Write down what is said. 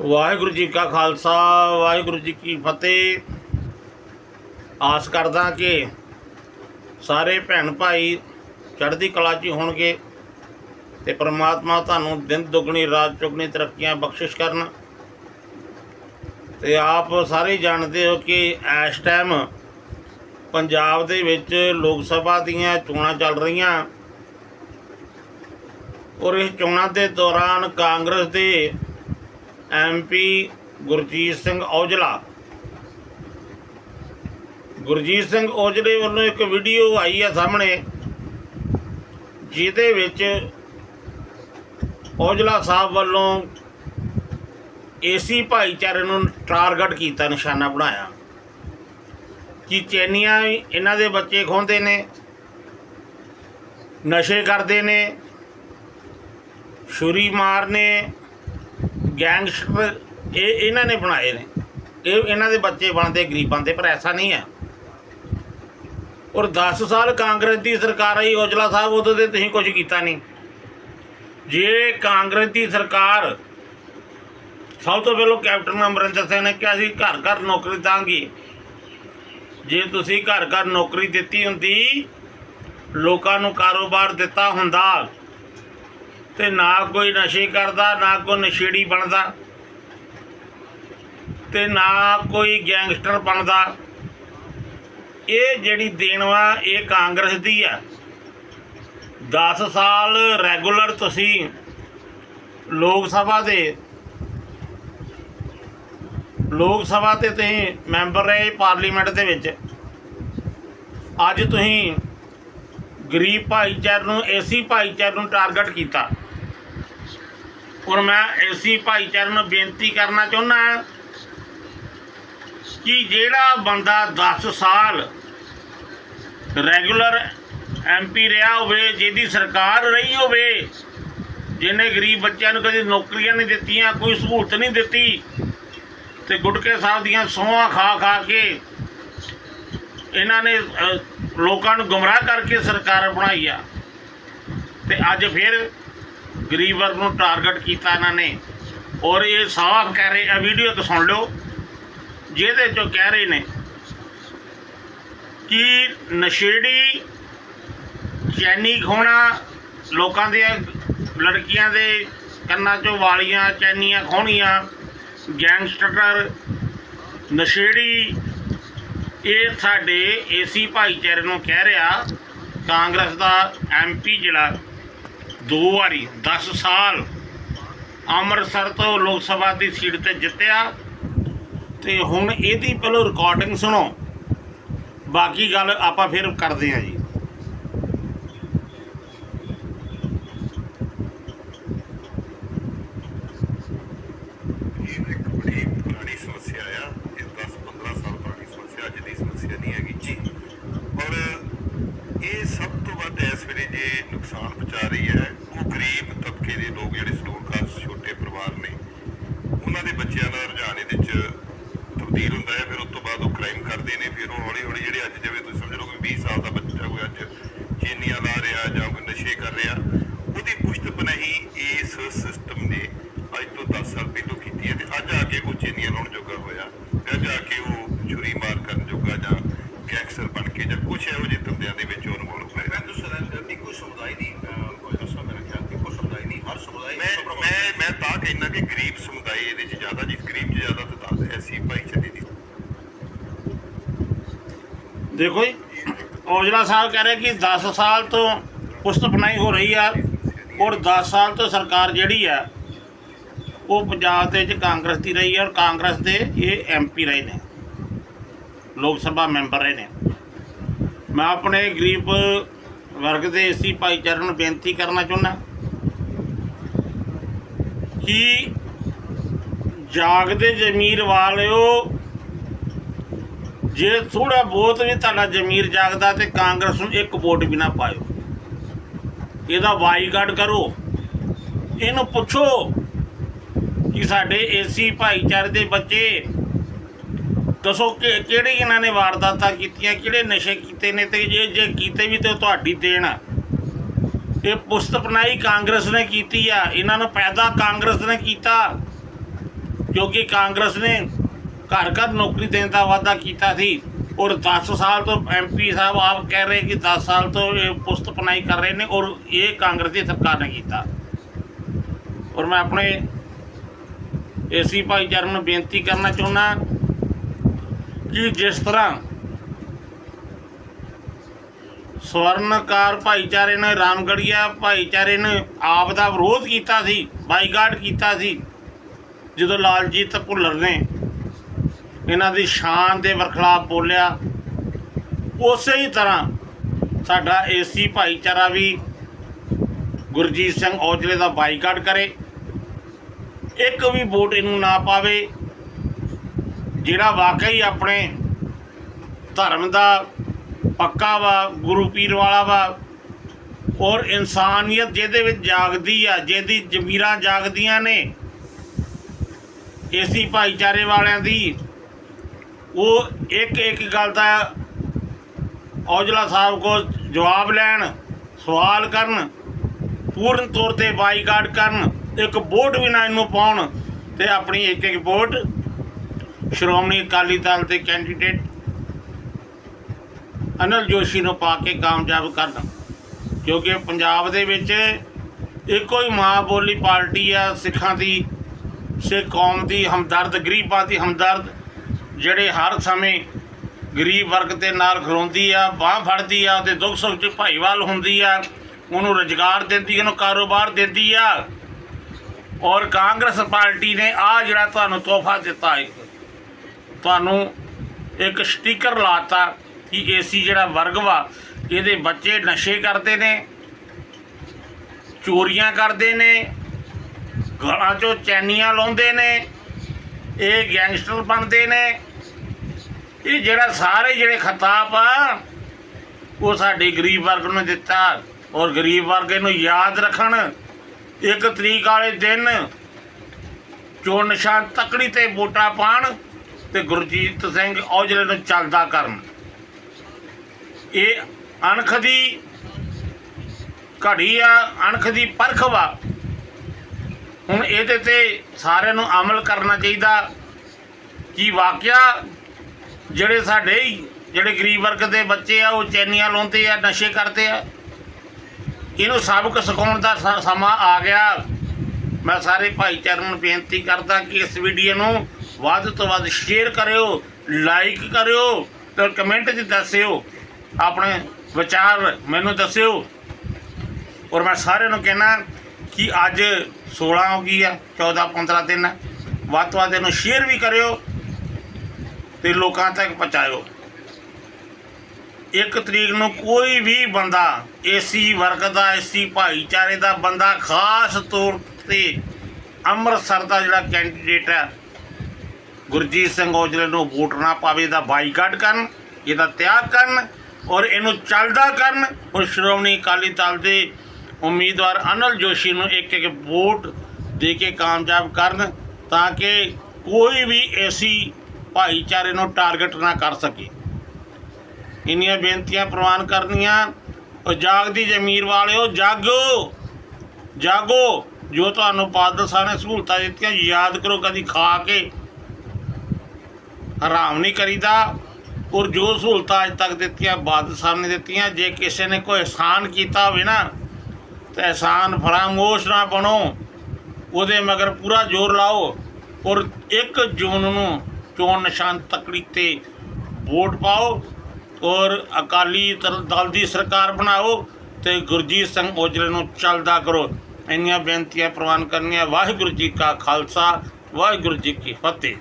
ਵਾਹਿਗੁਰੂ ਜੀ ਕਾ ਖਾਲਸਾ, ਵਾਹਿਗੁਰੂ ਜੀ ਕੀ ਫਤਿਹ। ਆਸ ਕਰਦਾ ਕਿ ਸਾਰੇ ਭੈਣ ਭਾਈ ਚੜ੍ਹਦੀ ਕਲਾ 'ਚ ਹੋਣਗੇ ਤੇ ਪ੍ਰਮਾਤਮਾ ਤੁਹਾਨੂੰ ਦਿਨ ਦੁਗਣੀ, ਰਾਤ ਚੁਗਣੀ ਤਰੱਕੀਆਂ ਬਖਸ਼ਿਸ਼ ਕਰਨ। ਤੇ ਆਪ ਸਾਰੇ ਜਾਣਦੇ ਹੋ ਕਿ ਇਸ ਟਾਈਮ ਪੰਜਾਬ ਦੇ ਵਿੱਚ ਲੋਕ ਸਭਾ ਦੀਆਂ ਚੋਣਾਂ ਚੱਲ ਰਹੀਆਂ। ਔਰ ਇਸ ਚੋਣਾਂ ਦੇ ਦੌਰਾਨ ਕਾਂਗਰਸ ਦੇ ਐਮਪੀ ਗੁਰਜੀਤ ਸਿੰਘ ਔਜਲਾ। ਗੁਰਜੀਤ ਸਿੰਘ ਔਜਲੇ ਵੱਲੋਂ ਇੱਕ ਵੀਡੀਓ ਆਈ ਆ ਸਾਹਮਣੇ, ਜਿਹਦੇ ਵਿੱਚ ਔਜਲਾ ਸਾਹਿਬ ਵੱਲੋਂ ਏਸੀ ਭਾਈਚਾਰੇ ਨੂੰ ਟਾਰਗੇਟ ਕੀਤਾ, ਨਿਸ਼ਾਨਾ ਬਣਾਇਆ। ਕਿ ਚੈਨੀਆਂ ਵੀ ਇਹਨਾਂ ਦੇ ਬੱਚੇ ਖੋਹਦੇ ਨੇ, ਨਸ਼ੇ ਕਰਦੇ ਨੇ, ਛੁਰੀ ਮਾਰਨੇ ਗੈਂਗਸਟਰ, ਇਹ ਇਹਨਾਂ ਨੇ ਬਣਾਏ ਨੇ। ਇਹ ਇਹਨਾਂ ਦੇ ਬੱਚੇ ਬਣਦੇ, ਗਰੀਬਾਂ ਦੇ, ਪਰ ਐਸਾ ਨਹੀਂ ਹੈ। ਔਰ 10 ਸਾਲ ਕਾਂਗਰਸ ਦੀ ਸਰਕਾਰ ਆਈ, ਔਜਲਾ ਸਾਹਿਬ ਉਦੋਂ ਤੇ ਤੁਸੀਂ ਕੁਝ ਕੀਤਾ ਨਹੀਂ। ਜੇ ਕਾਂਗਰਸ ਦੀ ਸਰਕਾਰ ਸਭ ਤੋਂ ਪਹਿਲਾਂ ਕੈਪਟਨ ਅਮਰਿੰਦਰ ਸਿੰਘ ਨੇ ਕਿਹਾ ਸੀ, ਘਰ ਘਰ ਨੌਕਰੀ ਦਾਂਗੀ। ਜੇ ਤੁਸੀਂ ਘਰ ਘਰ ਨੌਕਰੀ ਦਿੱਤੀ ਹੁੰਦੀ, ਲੋਕਾਂ ਨੂੰ ਕਾਰੋਬਾਰ ਦਿੱਤਾ ਹੁੰਦਾ ਤੇ ਨਾ ਕੋਈ ਨਸ਼ੇ ਕਰਦਾ, ਨਾ ਕੋਈ ਨਸ਼ੇੜੀ ਬਣਦਾ ਤੇ ਨਾ ਕੋਈ ਗੈਂਗਸਟਰ ਬਣਦਾ। ਇਹ ਜਿਹੜੀ ਦੇਣਵਾ ਇਹ ਕਾਂਗਰਸ ਦੀ ਆ। 10 ਸਾਲ ਰੈਗੂਲਰ ਤੁਸੀਂ ਲੋਕ ਸਭਾ ਦੇ, ਲੋਕ ਸਭਾ ਤੇ ਤੁਸੀਂ ਮੈਂਬਰ ਰਹੇ ਪਾਰਲੀਮੈਂਟ ਦੇ ਵਿੱਚ। ਅੱਜ ਤੁਸੀਂ ਗਰੀਬ ਭਾਈਚਾਰੇ ਨੂੰ, ਏਸੀ ਭਾਈਚਾਰੇ ਨੂੰ ਟਾਰਗੇਟ ਕੀਤਾ। ਔਰ ਮੈਂ ਏਸੀ ਭਾਈਚਾਰੇ ਨੂੰ ਬੇਨਤੀ ਕਰਨਾ ਚਾਹੁੰਦਾ ਕਿ ਜਿਹੜਾ ਬੰਦਾ 10 ਸਾਲ ਰੈਗੂਲਰ ਐਮਪੀ ਰਿਹਾ ਹੋਵੇ, ਜਿਹਦੀ ਸਰਕਾਰ ਰਹੀ ਹੋਵੇ, ਜਿਹਨੇ ਗਰੀਬ ਬੱਚਿਆਂ ਨੂੰ ਕਦੇ ਨੌਕਰੀਆਂ ਨਹੀਂ ਦਿੱਤੀਆਂ, ਕੋਈ ਸਹੂਲਤ ਨਹੀਂ ਦਿੱਤੀ, ਤੇ ਗੁਟਕੇ ਸਾਹਿਬ ਦੀਆਂ ਸੋਹਾਂ ਖਾ ਖਾ ਕੇ ਇਹਨਾਂ ਨੇ ਲੋਕਾਂ ਨੂੰ ਗੁੰਮਰਾਹ ਕਰਕੇ ਸਰਕਾਰ ਬਣਾਈ ਆ। ਤੇ ਅੱਜ ਫਿਰ ਗਰੀਬ ਵਰਗ ਨੂੰ ਟਾਰਗੇਟ ਕੀਤਾ ਇਹਨਾਂ ਨੇ। ਔਰ ਇਹ ਸਾਫ਼ ਕਹਿ ਰਹੇ ਆ ਵੀਡੀਓ ਤੋਂ ਸੁਣ ਲਓ। ਜਿਹਦੇ ਚੋਂ ਕਹਿ ਰਹੇ ਨੇ ਕਿ ਨਸ਼ੇੜੀ ਚੈਨੀ ਖੋਣਾ, ਲੋਕਾਂ ਦੇ ਲੜਕੀਆਂ ਦੇ ਕੰਨਾਂ 'ਚੋਂ ਵਾਲੀਆਂ ਚੈਨੀਆਂ ਖੋਣੀਆਂ, ਗੈਂਗਸਟਰ, ਨਸ਼ੇੜੀ, ਇਹ ਸਾਡੇ ਏਸੀ ਭਾਈਚਾਰੇ ਨੂੰ ਕਹਿ ਰਿਹਾ, ਕਾਂਗਰਸ ਦਾ ਐਮਪੀ ਜਿਹੜਾ ਦੋ ਵਾਰੀ 10 ਸਾਲ ਅੰਮ੍ਰਿਤਸਰ ਤੋਂ ਲੋਕ ਸਭਾ ਦੀ ਸੀਟ ਤੇ ਜਿੱਤਿਆ। ਤੇ ਹੁਣ ਇਹਦੀ ਪਹਿਲਾਂ ਰਿਕਾਰਡਿੰਗ ਸੁਣੋ। ਬਾਕੀ ਗੱਲ ਆਪਾਂ ਫਿਰ ਕਰਦੇ ਹਾਂ ਜੀ ਇਹ ਇੱਕ ਬੜੀ ਪੁਰਾਣੀ ਸਮੱਸਿਆ ਆ ਇਹ 10-15 ਸਾਲ ਪੁਰਾਣੀ ਸਮੱਸਿਆ ਅੱਜ ਦੀ ਸਮੱਸਿਆ ਨਹੀਂ ਹੈਗੀ ਜੀ ਔਰ ਇਹ ਸਭ ਤੋਂ ਵੱਧ ਇਸ ਵੇਲੇ ਜੇ ਨੁਕਸਾਨ ਪਹੁੰਚਾ ਰਹੀ ਹੈ ਉਹ ਗਰੀਬ ਤਬਕੇ ਦੇ ਲੋਕ ਜਿਹੜੇ ਸਲੂਕ ਖਾਸ ਛੋਟੇ ਪਰਿਵਾਰ ਨੇ ਉਹਨਾਂ ਦੇ ਬੱਚਿਆਂ ਦਾ ਰੁਝਾਨ ਤਬਦੀਲ ਹੁੰਦਾ ਹੈ, ਫਿਰ ਉਸ ਤੋਂ ਬਾਅਦ ਉਹ ਕ੍ਰਾਈਮ ਕਰਦੇ ਨੇ, ਫਿਰ ਉਹ ਹੌਲੀ ਹੌਲੀ ਜਿਹੜੇ ਅੱਜ ਜਿਵੇਂ ਤੁਸੀਂ ਸਮਝ ਲਓ ਕਿ 20 ਸਾਲ ਦਾ ਬੱਚਾ ਕੋਈ ਅੱਜ ਚੀਨੀਆਂ ਲਾ ਰਿਹਾ ਜਾਂ ਕੋਈ ਨਸ਼ੇ ਕਰ ਰਿਹਾ, ਉਹਦੀ ਪੁਸ਼ਤ ਪਨਾਹੀ ਇਸ ਸਿਸਟਮ ਨੇ ਅੱਜ ਤੋਂ 10 ਸਾਲ ਪਹਿਲਾਂ ਕੀਤੀ ਹੈ ਤੇ ਅੱਜ ਆ ਕੇ ਉਹ ਚੀਨੀਆਂ ਲਾਉਣ ਜੋਗਾ ਹੋਇਆ। ਅੱਜ ਆ ਕੇ ਉਹ ਛੁਰੀ ਮਾਰ ਕਰਨ ਜੋਗਾ ਜਾਂ ਗੈਂਗਸਟਰ ਬਣ ਕੇ ਜਾਂ ਕੁਝ ਇਹੋ ਜਿਹੇ ਧੰਦਿਆਂ ਦੇ ਵਿੱਚ ਉਹ ਇਨਵੋਲਵ ਹੋਇਆ ਮੈਂ ਦੱਸਣਾ ਕਿ ਕੋਈ ਸਮੁਦਾਇ ਦੀ ਅਹ, ਕੋਈ ਦੱਸਣਾ ਮੇਰਾ ਖਿਆਲ ਕਿ ਕੋਈ ਸਮੁਦਾਇ ਨਹੀਂ ਹਰ ਸਮੁਦਾਇ ਮੈਂ ਮੈਂ ਮੈਂ ਤਾਂ ਕਹਿੰਦਾ ਕਿ ਗਰੀਬ ਸਮੁਦਾਇ ਇਹਦੇ 'ਚ ਜ਼ਿਆਦਾ ਜਿਸ ਗਰੀਬ 'ਚ ਜ਼ਿਆਦਾ ਤੇ ਦੱਸ ਐਸੀ ਭਾਈਚਾਰੇ ਦੀ ਦੇਖੋ ਜੀ, ਔਜਲਾ ਸਾਹਿਬ ਕਹਿ ਰਹੇ ਕਿ 10 ਸਾਲ ਤੋਂ ਪੁਸਤ ਬਣਾਈ ਹੋ ਰਹੀ ਆ ਔਰ 10 ਸਾਲ ਤੋਂ ਸਰਕਾਰ ਜਿਹੜੀ ਆ, ਉਹ ਪੰਜਾਬ ਦੇ ਵਿੱਚ ਕਾਂਗਰਸ ਦੀ ਰਹੀ ਹੈ ਔਰ ਕਾਂਗਰਸ ਦੇ ਇਹ ਐਮਪੀ ਰਹੇ ਨੇ, ਲੋਕ ਸਭਾ ਮੈਂਬਰ ਰਹੇ ਨੇ। ਮੈਂ ਆਪਣੇ ਗਰੀਬ ਵਰਗ ਦੇ ਏਸੀ ਭਾਈਚਾਰੇ ਨੂੰ ਬੇਨਤੀ ਕਰਨਾ ਚਾਹੁੰਦਾ ਕਿ ਜਾਗਦੇ ਜ਼ਮੀਰ ਵਾਲਿਓ ਜੇ ਥੋੜਾ ਬਹੁਤ ਵੀ ਤੁਹਾਡਾ ਜ਼ਮੀਰ ਜਾਗਦਾ ਤੇ ਕਾਂਗਰਸ ਨੂੰ ਇੱਕ ਵੋਟ ਵੀ ਨਾ ਪਾਇਓ। ਇਹਦਾ ਬਾਈਕਾਟ ਕਰੋ। ਇਹਨੂੰ ਪੁੱਛੋ ਕਿ ਸਾਡੇ ਏਸੀ ਭਾਈਚਾਰੇ ਦੇ ਬੱਚੇ ਦੱਸੋ ਕਿ ਕਿਹੜੀ ਇਹਨਾਂ ਨੇ ਵਾਰਦਾਤਾਂ ਕੀਤੀਆਂ, ਕਿਹੜੇ ਨਸ਼ੇ ਕੀਤੇ ਨੇ ਤੇ ਜੇ ਜੇ ਕੀਤੇ ਵੀ ਤੇ ਉਹ ਤੁਹਾਡੀ ਦੇਣ ਆ। ਇਹ ਪੁਸਤਪਨਾਈ ਕਾਂਗਰਸ ਨੇ ਕੀਤੀ ਆ। ਇਹਨਾਂ ਨੂੰ ਪੈਦਾ ਕਾਂਗਰਸ ਨੇ ਕੀਤਾ, ਕਿਉਂਕਿ ਕਾਂਗਰਸ ਨੇ ਘਰ ਘਰ ਨੌਕਰੀ ਦੇਣ ਦਾ ਵਾਅਦਾ ਕੀਤਾ ਸੀ ਔਰ 10 ਸਾਲ ਤੋਂ ਐਮਪੀ ਸਾਹਿਬ ਆਪ ਕਹਿ ਰਹੇ ਕਿ 10 ਸਾਲ ਤੋਂ ਇਹ ਪੁਸਤ ਪਨਾਈ ਕਰ ਰਹੇ ਨੇ ਔਰ ਇਹ ਕਾਂਗਰਸ ਦੀ ਸਰਕਾਰ ਨੇ ਕੀਤਾ। ਔਰ ਮੈਂ ਆਪਣੇ ਏਸੀ ਭਾਈਚਾਰੇ ਨੂੰ ਬੇਨਤੀ ਕਰਨਾ ਚਾਹੁੰਦਾ ਕਿ ਜਿਸ ਤਰ੍ਹਾਂ ਸਵਰਨਕਾਰ ਭਾਈਚਾਰੇ ਨੇ, ਰਾਮਗੜੀਆ ਭਾਈਚਾਰੇ ਨੇ ਆਪ ਦਾ ਵਿਰੋਧ ਕੀਤਾ ਸੀ ਬਾਈਕਾਟ ਕੀਤਾ ਸੀ, ਜਦੋਂ ਲਾਲਜੀਤ ਭੁੱਲਰ ਨੇ ਇਹਨਾਂ ਦੀ ਸ਼ਾਨ ਦੇ ਵਰਖਲਾਫ ਬੋਲਿਆ। ਉਸੇ ਹੀ ਤਰ੍ਹਾਂ ਸਾਡਾ ਏਸੀ ਭਾਈਚਾਰਾ ਵੀ ਗੁਰਜੀਤ ਸਿੰਘ ਔਜਲੇ ਦਾ ਬਾਈਕਾਟ ਕਰੇ। ਇੱਕ ਵੀ ਵੋਟ ਇਹਨੂੰ ਨਾ ਪਾਵੇ, ਜਿਹੜਾ ਵਾਕਈ ਆਪਣੇ ਧਰਮ ਦਾ ਪੱਕਾ ਵਾ, ਗੁਰੂ ਪੀਰ ਵਾਲਾ ਵਾ, ਔਰ ਇਨਸਾਨੀਅਤ ਜਿਹਦੇ ਵਿੱਚ ਜਾਗਦੀ ਆ, ਜਿਹਦੀ ਜ਼ਮੀਰਾਂ ਜਾਗਦੀਆਂ ਨੇ, ਏਸੀ ਭਾਈਚਾਰੇ ਵਾਲਿਆਂ ਦੀ ਉਹ ਇੱਕ ਇੱਕ ਗੱਲ ਦਾ ਔਜਲਾ ਸਾਹਿਬ ਕੋਲ ਜਵਾਬ ਲੈਣ, ਸਵਾਲ ਕਰਨ, ਪੂਰਨ ਤੌਰ ਤੇ ਬਾਈਕਾਟ ਕਰਨ, ਇੱਕ ਵੋਟ ਵੀ ਨਾ ਇਹਨੂੰ ਪਾਉਣ ਤੇ ਆਪਣੀ ਇੱਕ ਇੱਕ ਵੋਟ। ਸ਼੍ਰੋਮਣੀ ਅਕਾਲੀ ਦਲ ਦੇ ਕੈਂਡੀਡੇਟ ਅਨਲ ਜੋਸ਼ੀ ਨੂੰ ਪਾ ਕੇ ਕਾਮਯਾਬ ਕਰਨ, ਕਿਉਂਕਿ ਪੰਜਾਬ ਦੇ ਵਿੱਚ ਇੱਕੋ ਹੀ ਮਾਂ ਬੋਲੀ ਪਾਰਟੀ ਆ, ਸਿੱਖਾਂ ਦੀ, ਸਿੱਖ ਕੌਮ ਦੀ ਹਮਦਰਦ, ਗਰੀਬਾਂ ਦੀ ਹਮਦਰਦ। ਜਿਹੜੇ ਹਰ ਸਮੇਂ ਗਰੀਬ ਵਰਗ ਦੇ ਨਾਲ ਖਲੋਂਦੀ ਆ, ਬਾਹ ਫੜਦੀ ਆ ਤੇ ਦੁੱਖ ਸੁੱਖ 'ਚ ਭਾਈਵਾਲ ਹੁੰਦੀ ਆ, ਉਹਨੂੰ ਰੁਜ਼ਗਾਰ ਦਿੰਦੀ, ਉਹਨੂੰ ਕਾਰੋਬਾਰ ਦਿੰਦੀ ਆ। ਔਰ ਕਾਂਗਰਸ ਪਾਰਟੀ ਨੇ ਆ ਜਿਹੜਾ ਤੁਹਾਨੂੰ ਤੋਹਫਾ ਦਿੱਤਾ ਇੱਕ ਤੁਹਾਨੂੰ ਇੱਕ ਸਟicker ਲਾਤਾ ਕਿ ਏਸੀ ਜਿਹੜਾ ਵਰਗ ਵਾ, ਇਹਦੇ ਬੱਚੇ ਨਸ਼ੇ ਕਰਦੇ ਨੇ, ਚੋਰੀਆਂ ਕਰਦੇ ਨੇ, ਗਲਾਂ 'ਚੋਂ ਚੈਨੀਆਂ ਲਾਉਂਦੇ ਨੇ ਇਹ ਗੈਂਗਸਟਰ ਬਣਦੇ ਨੇ। ਇਹ ਜਿਹੜਾ ਸਾਰੇ ਜਿਹੜੇ ਖਿਤਾਬ ਆ, ਉਹ ਸਾਡੇ ਗਰੀਬ ਵਰਗ ਨੂੰ ਦਿੱਤਾ ਔਰ ਗਰੀਬ ਵਰਗ ਨੂੰ ਯਾਦ ਰੱਖਣ। ਇੱਕ ਤਰੀਕ ਵਾਲੇ ਦਿਨ ਚੋਣ ਨਿਸ਼ਾਨ ਤਕੜੀ ਤੇ ਵੋਟਾਂ ਪਾਣ ਤੇ ਗੁਰਜੀਤ ਸਿੰਘ ਔਜਲੇ ਨੂੰ ਚੱਲਦਾ ਕਰਨ। ਇਹ ਅਣਖ ਦੀ ਘੜੀ ਆ, ਅਣਖ ਦੀ ਪਰਖ ਵਾ। ਹੁਣ ਇਹਦੇ ਤੇ ਸਾਰਿਆਂ ਨੂੰ ਅਮਲ ਕਰਨਾ ਚਾਹੀਦਾ। ਕਿ ਵਾਕਿਆ ਜਿਹੜੇ ਸਾਡੇ ਹੀ, ਜਿਹੜੇ ਗਰੀਬ ਵਰਗ ਦੇ ਬੱਚੇ ਆ, ਉਹ ਚੈਨੀਆਂ ਲਾਉਂਦੇ ਆ, ਨਸ਼ੇ ਕਰਦੇ ਆ? ਇਹਨੂੰ ਸਬਕ ਸਿਖਾਉਣ ਦਾ ਸਮਾਂ ਆ ਗਿਆ। ਮੈਂ ਸਾਰੇ ਭਾਈਚਾਰੇ ਨੂੰ ਬੇਨਤੀ ਕਰਦਾ ਕਿ ਇਸ ਵੀਡੀਓ ਨੂੰ ਵੱਧ ਤੋਂ ਵੱਧ ਸ਼ੇਅਰ ਕਰਿਓ ਲਾਈਕ ਕਰਿਓ ਤੇ ਕਮੈਂਟ 'ਚ ਦੱਸਿਓ। ਆਪਣੇ ਵਿਚਾਰ ਮੈਨੂੰ ਦੱਸਿਓ। ਔਰ ਮੈਂ ਸਾਰਿਆਂ ਨੂੰ ਕਹਿਣਾ ਕਿ ਅੱਜ 16 ਹੋ ਗਈ ਹੈ 14 15 ਦਿਨ ਆ। ਵੱਧ ਤੋਂ ਵੱਧ ਇਹਨੂੰ ਸ਼ੇਅਰ ਵੀ ਕਰਿਓ ਤੇ ਲੋਕਾਂ ਤੱਕ ਪਹੁੰਚਾਇਓ ਇੱਕ ਤਰੀਕ ਨੂੰ ਕੋਈ ਵੀ ਬੰਦਾ ਏਸੀ ਵਰਗ ਦਾ ਏਸੀ ਭਾਈਚਾਰੇ ਦਾ ਬੰਦਾ ਖਾਸ ਤੌਰ ਤੇ ਅੰਮ੍ਰਿਤਸਰ ਦਾ ਜਿਹੜਾ ਕੈਂਡੀਡੇਟ ਹੈ, ਗੁਰਜੀਤ ਸਿੰਘ ਔਜਲੇ ਨੂੰ ਵੋਟ ਨਾ ਪਾਵੇ ਦਾ ਬਾਈਕਾਟ ਕਰਨ, ਇਹਦਾ ਤਿਆਗ ਕਰਨ ਔਰ ਇਹਨੂੰ ਚੱਲਦਾ ਕਰਨ ਔਰ ਸ਼੍ਰੋਮਣੀ ਅਕਾਲੀ ਦਲ ਦੇ ਉਮੀਦਵਾਰ ਅਨਲ ਜੋਸ਼ੀ ਨੂੰ ਇੱਕ ਇੱਕ ਵੋਟ ਦੇ ਕੇ ਕਾਮਯਾਬ ਕਰਨ ਤਾਂ ਕਿ ਕੋਈ ਵੀ ਐਸੀ ਭਾਈਚਾਰੇ ਨੂੰ ਟਾਰਗੇਟ ਨਾ ਕਰ ਸਕੇ। ਇੰਨੀਆਂ ਬੇਨਤੀਆਂ ਪ੍ਰਵਾਨ ਕਰਨੀਆਂ। ਉਹ ਜਾਗਦੀ ਜ਼ਮੀਰ ਵਾਲਿਓ, ਜਾਗੋ! ਜਾਗੋ! ਜੋ ਤੁਹਾਨੂੰ ਬਾਦਲ ਸਾਹਿਬ ਨੇ ਸਹੂਲਤਾਂ ਦਿੱਤੀਆਂ, ਯਾਦ ਕਰੋ ਕਦੀ ਖਾ ਕੇ। ਹਰਾਮ ਨਹੀਂ ਕਰੀਦਾ। ਔਰ ਜੋ ਸਹੂਲਤਾਂ ਅੱਜ ਤੱਕ ਦਿੱਤੀਆਂ, ਬਾਦਲ ਸਾਹਿਬ ਨੇ ਦਿੱਤੀਆਂ, ਜੇ ਕਿਸੇ ਨੇ ਕੋਈ ਅਹਿਸਾਨ ਕੀਤਾ ਹੋਵੇ ਨਾ ਤਾਂ ਅਹਿਸਾਨ ਫਰਾਮੋਸ਼ ਨਾ ਬਣੋ। ਉਹਦੇ ਮਗਰ ਪੂਰਾ ਜ਼ੋਰ ਲਾਓ ਔਰ 1 ਜੂਨ ਨੂੰ ਚੋਣ ਨਿਸ਼ਾਨ ਤਕੜੀ ਤੇ ਵੋਟ ਪਾਓ ਔਰ ਅਕਾਲੀ ਦਲ ਦਲ ਦੀ ਸਰਕਾਰ ਬਣਾਓ ਤੇ ਗੁਰਜੀਤ ਸਿੰਘ ਔਜਲੇ ਨੂੰ ਚੱਲਦਾ ਕਰੋ। ਇੰਨੀਆਂ ਬੇਨਤੀਆਂ ਪ੍ਰਵਾਨ ਕਰਨੀਆਂ। ਵਾਹਿਗੁਰੂ ਜੀ ਕਾ ਖਾਲਸਾ, ਵਾਹਿਗੁਰੂ ਜੀ ਕੀ ਫਤਿਹ।